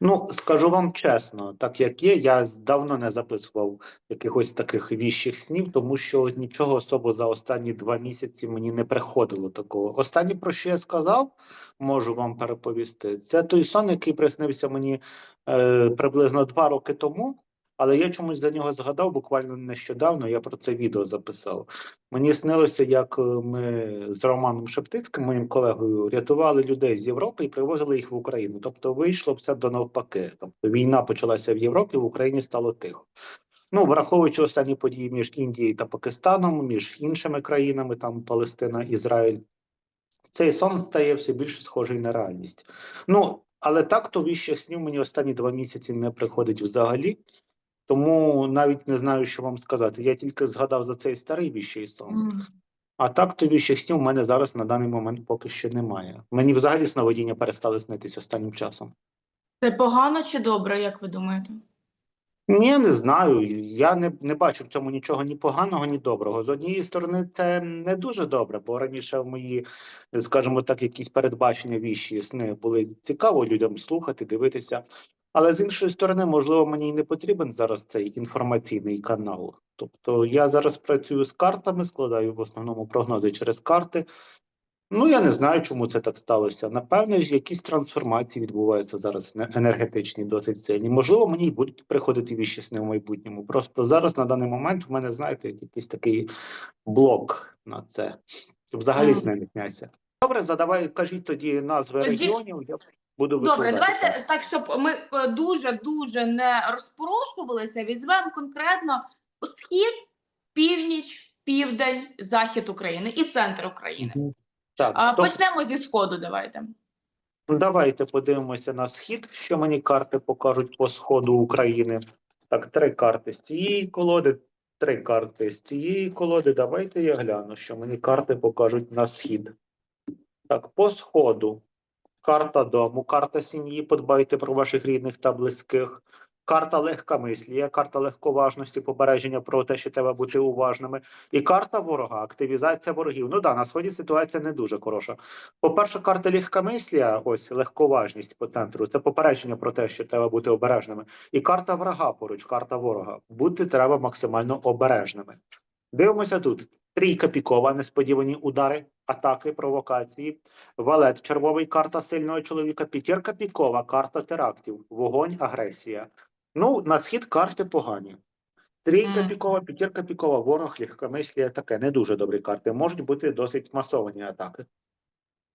Ну, скажу вам чесно, так як є, я давно не записував якихось таких віщих снів, тому що нічого особо за останні два місяці мені не приходило такого. Останнє, про що я сказав, можу вам переповісти. Це той сон, який приснився мені е, приблизно два роки тому. Але я чомусь за нього згадав буквально нещодавно. Я про це відео записав. Мені снилося, як е, ми з Романом Шептицьким, моїм колегою, рятували людей з Європи і привозили їх в Україну. Тобто вийшло все до навпаки. Тобто війна почалася в Європі, в Україні стало тихо. Ну, враховуючи останні події між Індією та Пакистаном, між іншими країнами, там Палестина, Ізраїль, цей сон стає все більше схожий на реальність. Ну, але так то віщих снів мені останні два місяці не приходить взагалі. Тому навіть не знаю, що вам сказати. Я тільки згадав за цей старий віщий сон. М. А так то віщих снів в мене зараз на даний момент поки що немає. Мені взагалі сновидіння перестали снитись останнім часом. Це погано чи добре, як ви думаєте? Ні, не знаю. Я не, не бачу в цьому нічого ні поганого, ні доброго. З однієї сторони, це не дуже добре, бо раніше в мої, скажімо так, якісь передбачення віщі сни були цікаво людям слухати, дивитися. Але з іншої сторони, можливо, мені й не потрібен зараз цей інформаційний канал. Тобто я зараз працюю з картами, складаю в основному прогнози через карти. Ну, я не знаю, чому це так сталося. Напевне, ж якісь трансформації відбуваються зараз енергетичні, досить сильні. Можливо, мені й будуть приходити віщі сни в майбутньому. Просто зараз на даний момент в мене, знаєте, якийсь такий блок на це. Взагалі сни не сняться. Добре, задавай, кажіть тоді назви регіонів. Буду Добре, давайте так, щоб ми е, дуже-дуже не розпорошувалися, візьмемо конкретно схід, північ, південь, захід України і центр України. Так, А, тобто- Почнемо зі сходу, давайте. Ну, Давайте подивимося на схід, що мені карти покажуть по сходу України. Так, три карти з цієї колоди, три карти з цієї колоди. Давайте я гляну, що мені карти покажуть на схід. Так, по сходу. Карта дому, карта сім'ї, подбайте про ваших рідних та близьких. Карта легкомислія, карта легковажності, попередження про те, що треба бути уважними. І карта ворога, активізація ворогів. Ну да, на сході ситуація не дуже хороша. По-перше, карта легкомислія, ось легковажність по центру. Це попередження про те, що треба бути обережними. І карта врага поруч, карта ворога. Бути треба максимально обережними. Дивимося тут. Трійка пікова, несподівані удари, атаки, провокації. Валет, червовий карта сильного чоловіка. П'ятірка пікова, карта терактів, вогонь, агресія. Ну, на схід карти погані. Трійка Мгм. пікова, п'ятірка пікова, ворог, легкомислія таке. Не дуже добрі карти. Можуть бути досить масовані атаки.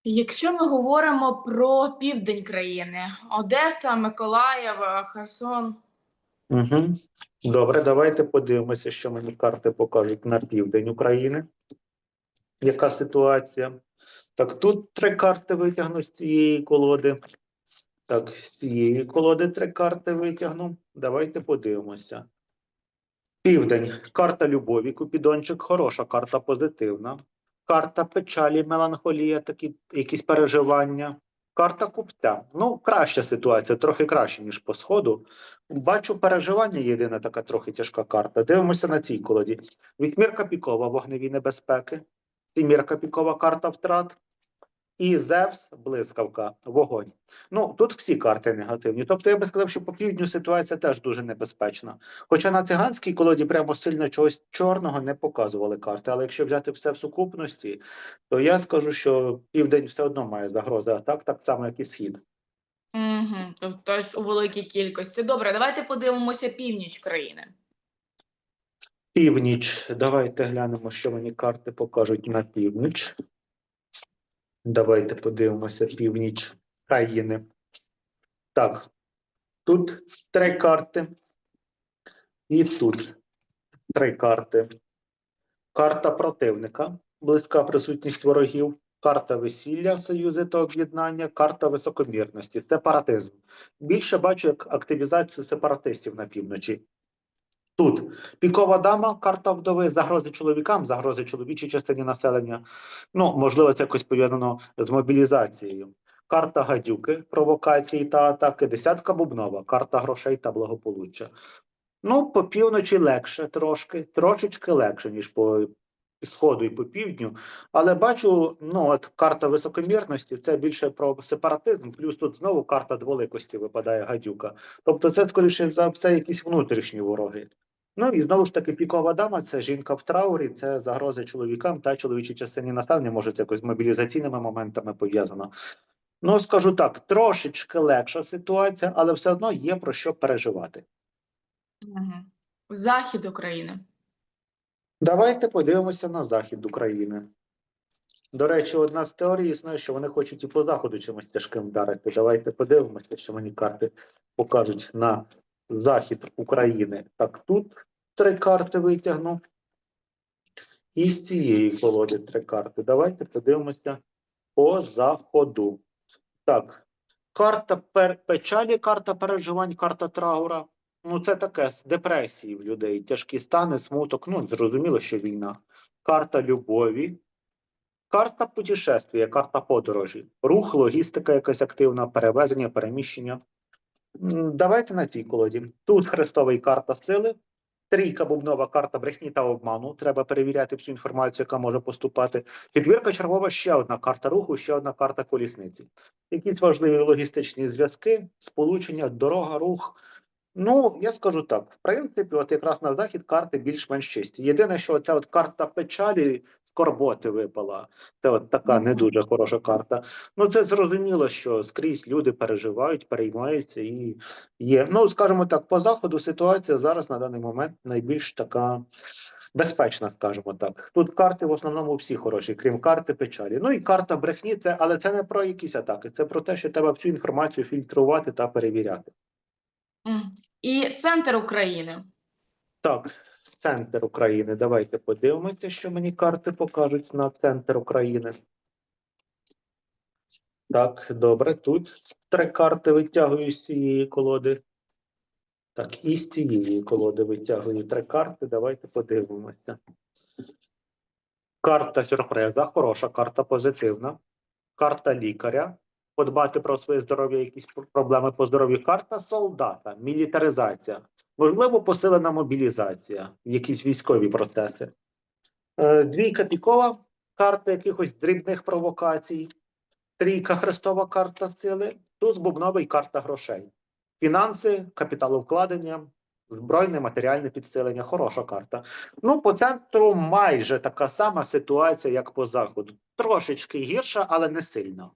Якщо ми говоримо про південь країни, Одеса, Миколаїв, Херсон. Угу. Добре, давайте подивимося, що мені карти покажуть на південь України. Яка ситуація? Так, тут три карти витягну з цієї колоди. Так, з цієї колоди три карти витягну. Давайте подивимося. Південь. Карта любові, Купідончик, хороша карта позитивна. Карта печалі, меланхолія, такі якісь переживання. Карта купця. Ну, краща ситуація, трохи краще, ніж по сходу. Бачу переживання, єдина така трохи тяжка карта. Дивимося на цій колоді. Вісьмірка пікова, вогневі небезпеки. Сімірка пікова карта втрат. І Зевс, блискавка, вогонь. Ну тут всі карти негативні. Тобто я би сказав, що по півдню ситуація теж дуже небезпечна. Хоча на циганській колоді прямо сильно чогось чорного не показували карти. Але якщо взяти все в сукупності, то я скажу, що південь все одно має загрози атак, так само, як і схід. Угу, тобто у великій кількості. Добре, давайте подивимося північ країни. Північ. Давайте глянемо, що мені карти покажуть на північ. Давайте подивимося північ країни. Так, тут три карти. І тут три карти. Карта противника, близька присутність ворогів, карта весілля, союзи та об'єднання, карта високомірності, сепаратизм. Більше бачу як активізацію сепаратистів на півночі. Тут пікова дама, карта вдови, загрози чоловікам, загрози чоловічій частині населення. Ну, можливо, це якось пов'язано з мобілізацією. Карта гадюки, провокації та атаки, десятка бубнова, карта грошей та благополуччя. Ну, по півночі легше трошки, трошечки легше, ніж по сходу і по півдню. Але бачу, ну от карта високомірності це більше про сепаратизм, плюс тут знову карта дволикості випадає гадюка. Тобто, це скоріше за все якісь внутрішні вороги. Ну і знову ж таки, пікова дама це жінка в траурі, це загрози чоловікам та чоловічій частині населення, може, це якось мобілізаційними моментами пов'язано. Ну, скажу так, трошечки легша ситуація, але все одно є про що переживати. Захід України. Давайте подивимося на захід України. До речі, одна з теорій існує, що вони хочуть і по заходу чимось тяжким вдарити. Давайте подивимося, що мені карти покажуть на захід України. Так, тут три карти витягну. І з цієї колоди три карти. Давайте подивимося по заходу. Так, карта печалі, карта переживань, карта траура. Ну, це таке з депресії в людей, тяжкі стани, смуток. Ну, зрозуміло, що війна. Карта любові, карта путешествия, карта подорожі, рух, логістика, якась активна, перевезення, переміщення. Давайте на цій колоді. Тут хрестовий карта сили, трійка бубнова карта брехні та обману. Треба перевіряти всю інформацію, яка може поступати. Четвірка чергова ще одна карта руху, ще одна карта колісниці. Якісь важливі логістичні зв'язки, сполучення, дорога, рух. Ну, я скажу так: в принципі, от якраз на захід карти більш-менш чисті. Єдине, що ця от карта печалі скорботи випала. Це от така не дуже хороша карта. Ну, це зрозуміло, що скрізь люди переживають, переймаються і є. Ну, скажімо так, по заходу ситуація зараз на даний момент найбільш така безпечна, скажімо так. Тут карти в основному всі хороші, крім карти печалі. Ну і карта брехні, це, але це не про якісь атаки, це про те, що треба всю інформацію фільтрувати та перевіряти. І центр України. Так, центр України. Давайте подивимося, що мені карти покажуть на центр України. Так, добре. Тут три карти витягую з цієї колоди. Так, і з цієї колоди витягую три карти. Давайте подивимося. Карта сюрприза, хороша карта позитивна. Карта лікаря. Подбати про своє здоров'я, якісь проблеми по здоров'ю. Карта солдата, мілітаризація. Можливо, посилена мобілізація, якісь військові процеси. Е, Двійка пікова, карта якихось дрібних провокацій. Трійка хрестова карта сили, туз бубновий карта грошей. Фінанси, капіталовкладення, збройне матеріальне підсилення. Хороша карта. Ну, по центру майже така сама ситуація, як по заходу. Трошечки гірша, але не сильно.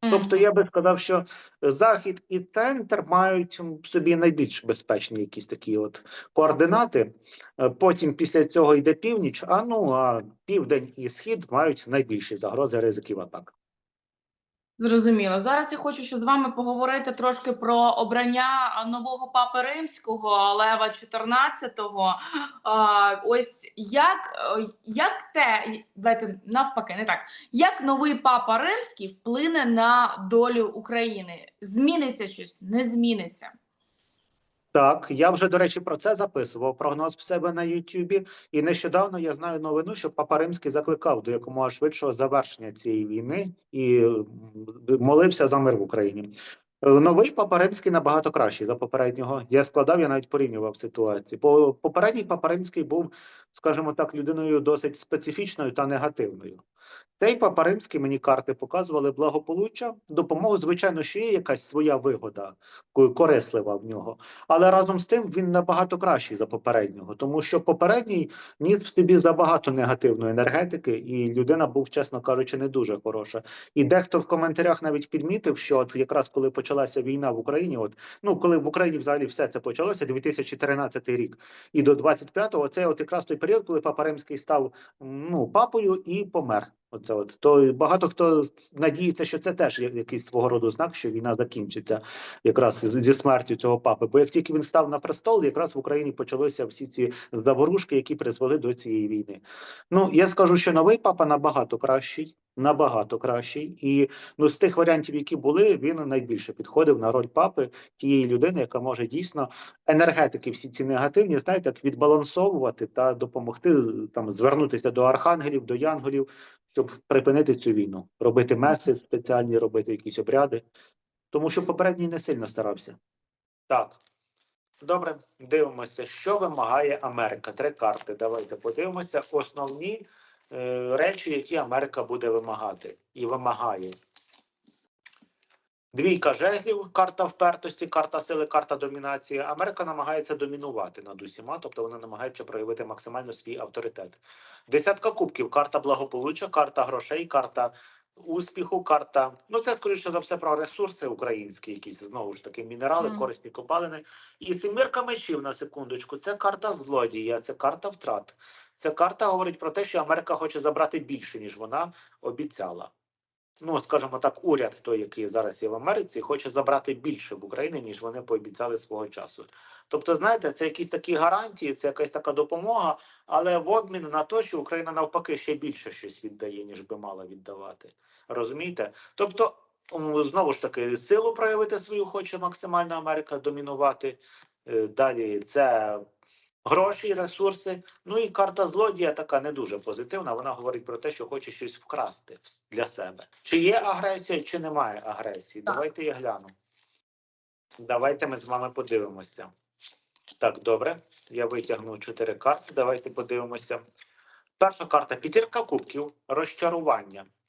Тобто я би сказав, що захід і центр мають в собі найбільш безпечні якісь такі от координати. Е, Потім після цього йде північ, а ну а південь і схід мають найбільші загрози ризиків атак. Зрозуміло. Зараз я хочу ще з вами поговорити трошки про обрання нового папи римського Лева чотирнадцятого. Ось як, е, як те, давайте навпаки, не так. Як новий папа римський вплине на долю України? Зміниться щось? Не зміниться? Так, я вже, до речі, про це записував прогноз в себе на Ютубі. І нещодавно я знаю новину, що Папа Римський закликав до якомога швидшого завершення цієї війни і молився за мир в Україні. Е, Новий Папа Римський набагато кращий за попереднього. Я складав, я навіть порівнював ситуації. По попередній Папа Римський був, скажімо так, людиною досить специфічною та негативною. Цей Папа Римський мені карти показували благополуччя, допомогу, звичайно, що є якась своя вигода, корислива в нього. Але разом з тим він набагато кращий за попереднього, тому що попередній ніс в собі забагато негативної енергетики, і людина був, чесно кажучи, не дуже хороша. І дехто в коментарях навіть підмітив, що от якраз коли почалася війна в Україні, от ну коли в Україні взагалі все це почалося, 2013 рік, і до 25-го, це от якраз той період, коли Папа Римський став ну папою і помер. Оце от то багато хто надіється, що це теж якийсь свого роду знак, що війна закінчиться якраз зі смертю цього папи. Бо як тільки він став на престол, якраз в Україні почалися всі ці заворушки, які призвели до цієї війни. Ну я скажу, що новий папа набагато кращий, набагато кращий, і ну з тих варіантів, які були, він найбільше підходив на роль папи тієї людини, яка може дійсно енергетики, всі ці негативні, знаєте, як відбалансовувати та допомогти там звернутися до архангелів, до янголів, щоб припинити цю війну, робити меси спеціальні, робити якісь обряди. Тому що попередній не сильно старався. Так. Добре, дивимося, що вимагає Америка. Три карти. Давайте подивимося. Основні е, речі, які Америка буде вимагати і вимагає. Двійка жезлів, карта впертості, карта сили, карта домінації. Америка намагається домінувати над усіма, тобто вона намагається проявити максимально свій авторитет. Десятка кубків, карта благополуччя, карта грошей, карта успіху, карта. Ну, це скоріше за все про ресурси українські, якісь знову ж таки мінерали, Мгм. корисні копалини. І семірка мечів на секундочку. Це карта злодія, це карта втрат. Ця карта говорить про те, що Америка хоче забрати більше, ніж вона обіцяла. Ну, скажімо так, уряд, той, який зараз є в Америці, хоче забрати більше в Україні, ніж вони пообіцяли свого часу. Тобто, знаєте, це якісь такі гарантії, це якась така допомога, але в обмін на те, що Україна навпаки ще більше щось віддає, ніж би мала віддавати. Розумієте? Тобто, знову ж таки, силу проявити свою хоче максимально Америка домінувати. Е, Далі це гроші, ресурси. Ну і карта злодія така не дуже позитивна. Вона говорить про те, що хоче щось вкрасти для себе. Чи є агресія, чи немає агресії? Так. Давайте я гляну. Давайте ми з вами подивимося. Так, добре. Я витягну чотири карти. Давайте подивимося. Перша карта п'ятірка кубків, розчарування.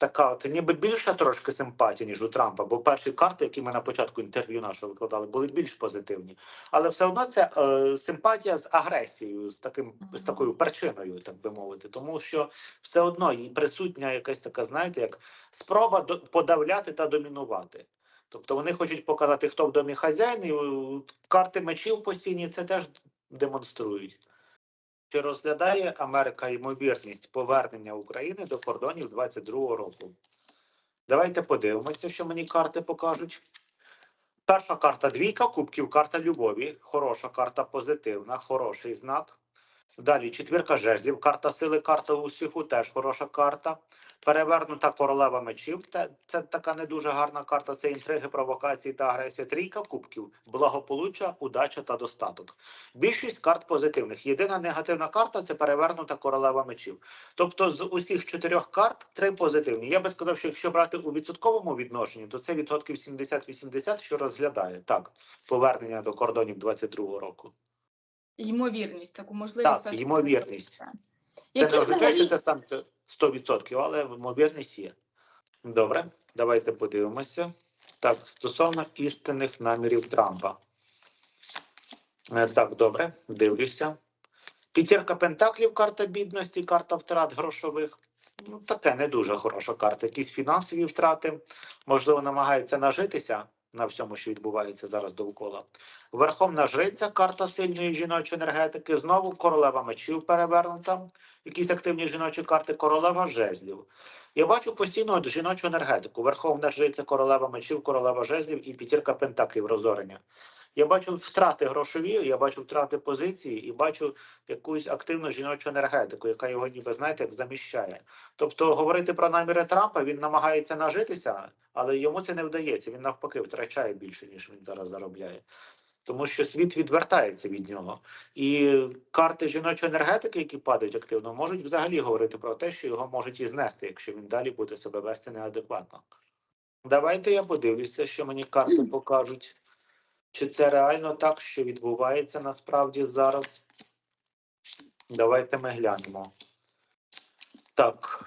така от ніби більша трошки симпатія, ніж у Трампа, бо перші карти, які ми на початку інтерв'ю нашого викладали, були більш позитивні. Але все одно це е, симпатія з агресією, з таким з такою причиною, так би мовити, тому що все одно їй присутня якась така, знаєте, як спроба до, подавляти та домінувати. Тобто вони хочуть показати, хто в домі хазяїн, і е, карти мечів постійні це теж демонструють. Чи розглядає Америка ймовірність повернення України до кордонів 22-го року? Давайте подивимося, що мені карти покажуть. Перша карта двійка кубків, карта любові. Хороша карта, позитивна, хороший знак. Далі четвірка жезлів, карта сили, карта успіху, теж хороша карта. Перевернута королева мечів. Це така не дуже гарна карта. Це інтриги, провокації та агресія. Трійка кубків, благополуччя, удача та достаток. Більшість карт позитивних. Єдина негативна карта це перевернута королева мечів. Тобто з усіх чотирьох карт три позитивні. Я би сказав, що якщо брати у відсотковому відношенні, то це відсотків 70-80, що розглядає так повернення до кордонів 22-го року. Ймовірність, таку можливість. Так, ймовірність. Це Які не означає, що це сам це 100%, але ймовірність є. Добре, давайте подивимося. Так, стосовно істинних намірів Трампа. Е, Так, добре, дивлюся. П'ятірка Пентаклів, карта бідності, карта втрат грошових. Ну, таке не дуже хороша карта. Якісь фінансові втрати. Можливо, намагається нажитися на всьому, що відбувається зараз довкола. Верховна жриця, карта сильної жіночої енергетики. Знову королева мечів перевернута. Якісь активні жіночі карти, королева жезлів. Я бачу постійно жіночу енергетику. Верховна жриця, королева мечів, королева жезлів і п'ятірка пентаклів розорення. Я бачу втрати грошові, я бачу втрати позиції і бачу якусь активну жіночу енергетику, яка його ніби знаєте, як заміщає. Тобто говорити про наміри Трампа він намагається нажитися, але йому це не вдається. Він навпаки втрачає більше, ніж він зараз заробляє. Тому що світ відвертається від нього. І карти жіночої енергетики, які падають активно, можуть взагалі говорити про те, що його можуть і знести, якщо він далі буде себе вести неадекватно. Давайте я подивлюся, що мені карти покажуть. Чи це реально так, що відбувається насправді зараз? Давайте ми глянемо. Так.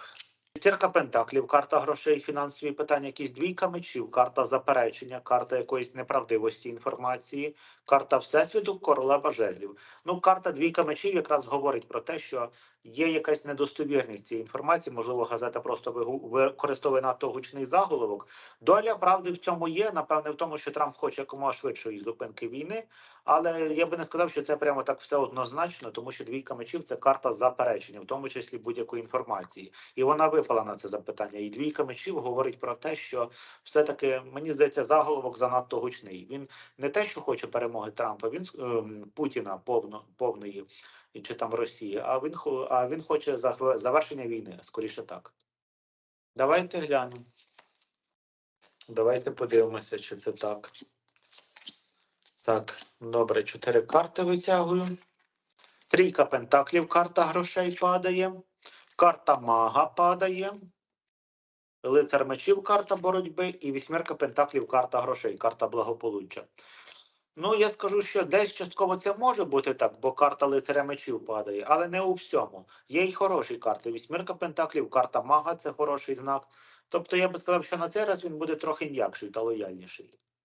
П'ятірка пентаклів, карта грошей, фінансові питання, якісь двійка мечів, карта заперечення, карта якоїсь неправдивості інформації, карта Всесвіту, королева жезлів. Ну, карта двійка мечів якраз говорить про те, що є якась недостовірність цієї інформації. Можливо, газета просто використовує надто гучний заголовок. Доля правди в цьому є. Напевне, в тому, що Трамп хоче якомога швидшої зупинки війни. Але я би не сказав, що це прямо так все однозначно, тому що двійка мечів це карта заперечення, в тому числі будь-якої інформації. І вона випала на це запитання. І двійка мечів говорить про те, що все-таки мені здається, заголовок занадто гучний. Він не те, що хоче перемоги Трампа, він ем, Путіна повно повної чи там Росії, а він а він хоче завершення війни, скоріше так. Давайте глянемо. Давайте подивимося, чи це так. Так, добре, чотири карти витягую. Трійка пентаклів, карта грошей падає. Карта мага падає. Лицар мечів, карта боротьби, і вісьмерка пентаклів, карта грошей, карта благополуччя. Ну, я скажу, що десь частково це може бути так, бо карта лицаря мечів падає, але не у всьому. Є й хороші карти. Вісьмірка пентаклів, карта мага це хороший знак. Тобто я би сказав, що на цей раз він буде трохи м'якший та лояльніший.